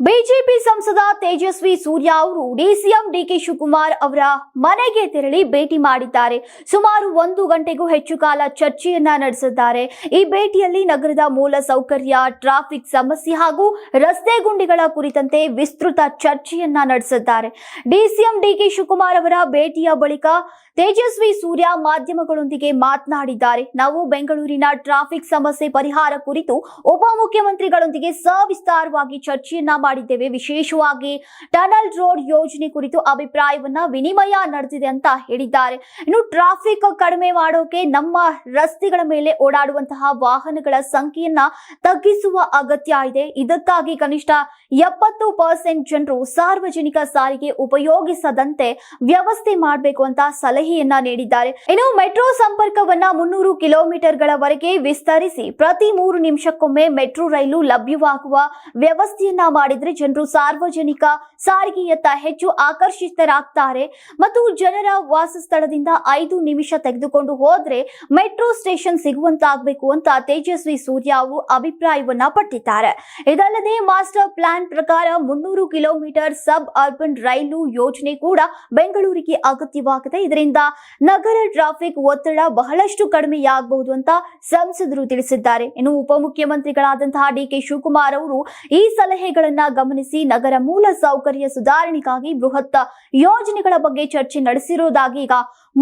BJP ಸಂಸದ ತೇಜಸ್ವಿ ಸೂರ್ಯ ಅವರು DCM DK Shivakumar ಅವರ ಮನೆಗೆ ತೆರಳಿ ಭೇಟಿ ಮಾಡಿದ್ದಾರೆ. ಸುಮಾರು ಒಂದು ಗಂಟೆಗೂ ಹೆಚ್ಚು ಕಾಲ ಚರ್ಚೆಯನ್ನ ನಡೆಸಿದ್ದಾರೆ. ಈ ಭೇಟಿಯಲ್ಲಿ ನಗರದ ಮೂಲ ಸೌಕರ್ಯ, ಟ್ರಾಫಿಕ್ ಸಮಸ್ಯೆ ಹಾಗೂ ರಸ್ತೆ ಗುಂಡಿಗಳ ಕುರಿತಂತೆ ವಿಸ್ತೃತ ಚರ್ಚೆಯನ್ನ ನಡೆಸಿದ್ದಾರೆ. ಡಿಸಿಎಂ ಡಿಕೆ ಶಿವಕುಮಾರ್ ಅವರ ಭೇಟಿಯ ಬಳಿಕ ತೇಜಸ್ವಿ ಸೂರ್ಯ ಮಾಧ್ಯಮಗಳೊಂದಿಗೆ ಮಾತನಾಡಿದ್ದಾರೆ. ನಾವು ಬೆಂಗಳೂರಿನ ಟ್ರಾಫಿಕ್ ಸಮಸ್ಯೆ ಪರಿಹಾರ ಕುರಿತು ಉಪಮುಖ್ಯಮಂತ್ರಿಗಳೊಂದಿಗೆ ಸವಿಸ್ತಾರವಾಗಿ ಚರ್ಚೆಯನ್ನ ಮಾಡಿದ್ದೇವೆ. ವಿಶೇಷವಾಗಿ ಟನಲ್ ರೋಡ್ ಯೋಜನೆ ಕುರಿತು ಅಭಿಪ್ರಾಯವನ್ನ ವಿನಿಮಯ ನಡೆದಿದೆ ಅಂತ ಹೇಳಿದ್ದಾರೆ. ಇನ್ನು ಟ್ರಾಫಿಕ್ ಕಡಿಮೆ ಮಾಡೋಕೆ ನಮ್ಮ ರಸ್ತೆಗಳ ಮೇಲೆ ಓಡಾಡುವಂತಹ ವಾಹನಗಳ ಸಂಖ್ಯೆಯನ್ನ ತಗ್ಗಿಸುವ ಅಗತ್ಯ ಇದೆ. ಇದಕ್ಕಾಗಿ ಕನಿಷ್ಠ ಎಪ್ಪತ್ತು ಪರ್ಸೆಂಟ್ ಜನರು ಸಾರ್ವಜನಿಕ ಸಾರಿಗೆ ಉಪಯೋಗಿಸದಂತೆ ವ್ಯವಸ್ಥೆ ಮಾಡಬೇಕು ಅಂತ ಸಲಹೆಯನ್ನ ನೀಡಿದ್ದಾರೆ. ಇನ್ನು ಮೆಟ್ರೋ ಸಂಪರ್ಕವನ್ನ ಮುನ್ನೂರು ಕಿಲೋಮೀಟರ್ಗಳವರೆಗೆ ವಿಸ್ತರಿಸಿ ಪ್ರತಿ ಮೂರು ನಿಮಿಷಕ್ಕೊಮ್ಮೆ ಮೆಟ್ರೋ ರೈಲು ಲಭ್ಯವಾಗುವ ವ್ಯವಸ್ಥೆಯನ್ನ ಮಾಡಿದ್ರೆ ಜನರು ಸಾರ್ವಜನಿಕ ಸಾರಿಗೆಯತ್ತ ಹೆಚ್ಚು ಆಕರ್ಷಿತರಾಗ್ತಾರೆ. ಮತ್ತು ಜನರ ವಾಸಸ್ಥಳದಿಂದ ಐದು ನಿಮಿಷ ತೆಗೆದುಕೊಂಡು ಹೋದ್ರೆ ಮೆಟ್ರೋ ಸ್ಟೇಷನ್ ಸಿಗುವಂತಾಗಬೇಕು ಅಂತ ತೇಜಸ್ವಿ ಸೂರ್ಯ ಅವರು ಅಭಿಪ್ರಾಯವನ್ನ ಪಟ್ಟಿದ್ದಾರೆ. ಇದಲ್ಲದೆ ಮಾಸ್ಟರ್ ಪ್ಲಾನ್ ಪ್ರಕಾರ ಮುನ್ನೂರು ಕಿಲೋಮೀಟರ್ ಸಬ್ ಅರ್ಬನ್ ರೈಲು ಯೋಜನೆ ಕೂಡ ಬೆಂಗಳೂರಿಗೆ ಅಗತ್ಯವಾಗಿದೆ. ಇದರಿಂದ ನಗರ ಟ್ರಾಫಿಕ್ ಒತ್ತಡ ಬಹಳಷ್ಟು ಕಡಿಮೆಯಾಗಬಹುದು ಅಂತ ಸಂಸದರು ತಿಳಿಸಿದ್ದಾರೆ. ಇನ್ನು ಉಪಮುಖ್ಯಮಂತ್ರಿಗಳಾದಂತಹ ಡಿಕೆ ಶಿವಕುಮಾರ್ ಅವರು ಈ ಸಲಹೆಗಳನ್ನ ಗಮನಿಸಿ ನಗರ ಮೂಲ ಸೌಕರ್ಯ ಸುಧಾರಣೆಗಾಗಿ ಬೃಹತ್ ಯೋಜನೆಗಳ ಬಗ್ಗೆ ಚರ್ಚೆ ನಡೆಸಿರುವುದಾಗಿ ಈಗ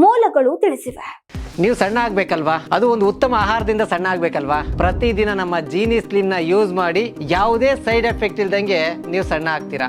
ಮೂಲಗಳು ತಿಳಿಸಿವೆ. ನೀವು ಸಣ್ಣ ಆಗ್ಬೇಕಲ್ವಾ? ಅದು ಒಂದು ಉತ್ತಮ ಆಹಾರದಿಂದ ಸಣ್ಣ ಆಗ್ಬೇಕಲ್ವಾ? ಪ್ರತಿದಿನ ನಮ್ಮ ಜೀನಿ ಸ್ಲಿಮ್ನ ಯೂಸ್ ಮಾಡಿ ಯಾವುದೇ ಸೈಡ್ ಎಫೆಕ್ಟ್ ಇಲ್ದಂಗೆ ನೀವು ಸಣ್ಣ ಆಗ್ತೀರಾ?